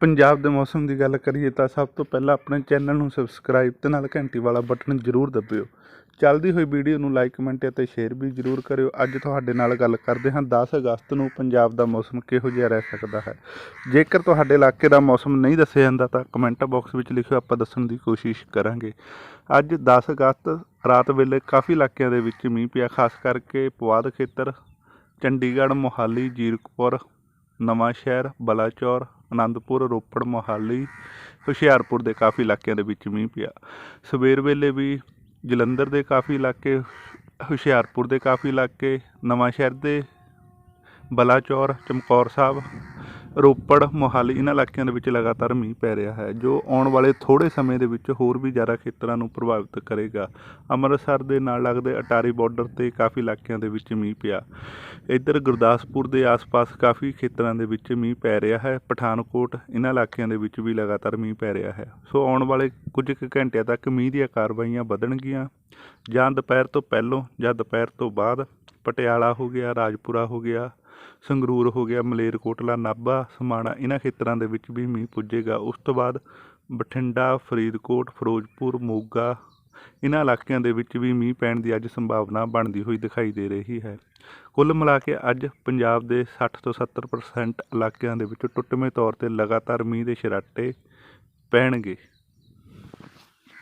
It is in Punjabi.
ਪੰਜਾਬ ਦੇ ਮੌਸਮ ਦੀ ਗੱਲ ਕਰੀਏ ਤਾਂ ਸਭ ਤੋਂ ਪਹਿਲਾਂ ਆਪਣੇ ਚੈਨਲ ਨੂੰ ਸਬਸਕ੍ਰਾਈਬ ਤੇ ਨਾਲ ਘੰਟੀ ਵਾਲਾ ਬਟਨ ਜ਼ਰੂਰ ਦਬਿਓ। ਚੱਲਦੀ ਹੋਈ ਵੀਡੀਓ ਨੂੰ ਲਾਈਕ, ਕਮੈਂਟ ਅਤੇ ਸ਼ੇਅਰ ਵੀ ਜ਼ਰੂਰ ਕਰਿਓ। ਅੱਜ ਤੁਹਾਡੇ ਨਾਲ ਗੱਲ ਕਰਦੇ ਹਾਂ 10 ਅਗਸਤ ਨੂੰ ਪੰਜਾਬ ਦਾ ਮੌਸਮ ਕਿਹੋ ਜਿਹਾ ਰਹਿ ਸਕਦਾ ਹੈ। ਜੇਕਰ ਤੁਹਾਡੇ ਇਲਾਕੇ ਦਾ ਮੌਸਮ ਨਹੀਂ ਦੱਸਿਆ ਜਾਂਦਾ ਤਾਂ ਕਮੈਂਟ ਬਾਕਸ ਵਿੱਚ ਲਿਖਿਓ, ਆਪਾਂ ਦੱਸਣ ਦੀ ਕੋਸ਼ਿਸ਼ ਕਰਾਂਗੇ। ਅੱਜ 10 ਅਗਸਤ, ਰਾਤ ਵੇਲੇ ਕਾਫੀ ਇਲਾਕਿਆਂ ਦੇ ਵਿੱਚ ਮੀਂਹ ਪਿਆ, ਖਾਸ ਕਰਕੇ ਪੁਆਧ ਖੇਤਰ, ਚੰਡੀਗੜ੍ਹ, ਮੋਹਾਲੀ, ਜੀਰਕਪੁਰ ਨਵਾਂ ਸ਼ਹਿਰ ਬਲਾਚੌਰ ਅਨੰਦਪੁਰ, ਰੋਪੜ, ਮੋਹਾਲੀ, ਹੁਸ਼ਿਆਰਪੁਰ ਦੇ ਕਾਫੀ ਇਲਾਕਿਆਂ ਦੇ ਵਿੱਚ ਮੀਂਹ ਪਿਆ। ਸਵੇਰ ਵੇਲੇ ਵੀ ਜਲੰਧਰ ਦੇ ਕਾਫੀ ਇਲਾਕੇ, ਹੁਸ਼ਿਆਰਪੁਰ ਦੇ ਕਾਫੀ ਇਲਾਕੇ ਨਵਾਂ ਸ਼ਹਿਰ ਦੇ ਬਲਾਚੌਰ, ਚਮਕੌਰ ਸਾਹਿਬ ਰੋਪੜ, ਮੋਹਾਲੀ, ਇਹਨਾਂ ਇਲਾਕਿਆਂ ਦੇ ਵਿੱਚ ਲਗਾਤਾਰ ਮੀਂਹ ਪੈ ਰਿਹਾ ਹੈ, ਜੋ ਆਉਣ ਵਾਲੇ ਥੋੜੇ ਸਮੇਂ ਦੇ ਵਿੱਚ ਹੋਰ ਵੀ ਜ਼ਿਆਦਾ ਖੇਤਰਾਂ ਨੂੰ ਪ੍ਰਭਾਵਿਤ ਕਰੇਗਾ। ਅੰਮ੍ਰਿਤਸਰ ਦੇ ਨਾਲ ਲੱਗਦੇ ਅਟਾਰੀ ਬਾਰਡਰ ਤੇ ਕਾਫੀ ਇਲਾਕਿਆਂ ਦੇ ਵਿੱਚ ਮੀਂਹ ਪਿਆ। ਇੱਧਰ ਗੁਰਦਾਸਪੁਰ ਦੇ ਆਸ-ਪਾਸ ਕਾਫੀ ਖੇਤਰਾਂ ਦੇ ਵਿੱਚ ਮੀਂਹ ਪੈ ਰਿਹਾ ਹੈ, ਪਠਾਨਕੋਟ, ਇਹਨਾਂ ਇਲਾਕਿਆਂ ਦੇ ਵਿੱਚ ਵੀ ਲਗਾਤਾਰ ਮੀਂਹ ਪੈ ਰਿਹਾ ਹੈ। ਸੋ ਆਉਣ ਵਾਲੇ ਕੁਝ ਕੁ ਘੰਟਿਆਂ ਤੱਕ ਮੀਂਹ ਦੀਆਂ ਕਾਰਵਾਈਆਂ ਵਧਣਗੀਆਂ, ਜਾਂ ਦੁਪਹਿਰ ਤੋਂ ਪਹਿਲਾਂ ਜਾਂ ਦੁਪਹਿਰ ਤੋਂ ਬਾਅਦ, ਪਟਿਆਲਾ ਹੋ ਗਿਆ, ਰਾਜਪੁਰਾ ਹੋ ਗਿਆ ਸੰਗਰੂਰ ਹੋ ਗਿਆ ਮਲੇਰਕੋਟਲਾ ਨਾਭਾ, ਸਮਾਣਾ ਇਹਨਾਂ ਖੇਤਰਾਂ ਦੇ ਵਿੱਚ ਵੀ ਮੀਂਹ ਪੁੱਜੇਗਾ। ਉਸ ਤੋਂ ਬਾਅਦ ਬਠਿੰਡਾ, ਫਰੀਦਕੋਟ, ਫਿਰੋਜ਼ਪੁਰ, ਮੋਗਾ ਇਹਨਾਂ ਇਲਾਕਿਆਂ ਦੇ ਵਿੱਚ ਵੀ ਮੀਂਹ ਪੈਣ ਦੀ ਅੱਜ ਸੰਭਾਵਨਾ ਬਣਦੀ ਹੋਈ ਦਿਖਾਈ ਦੇ ਰਹੀ ਹੈ। ਕੁੱਲ ਮਿਲਾ ਕੇ ਅੱਜ ਪੰਜਾਬ ਦੇ 60 ਤੋਂ 70% ਇਲਾਕਿਆਂ ਦੇ ਵਿੱਚ ਟੁੱਟਵੇਂ ਤੌਰ ਤੇ ਲਗਾਤਾਰ ਮੀਂਹ ਦੇ ਛਰਾਟੇ ਪੈਣਗੇ।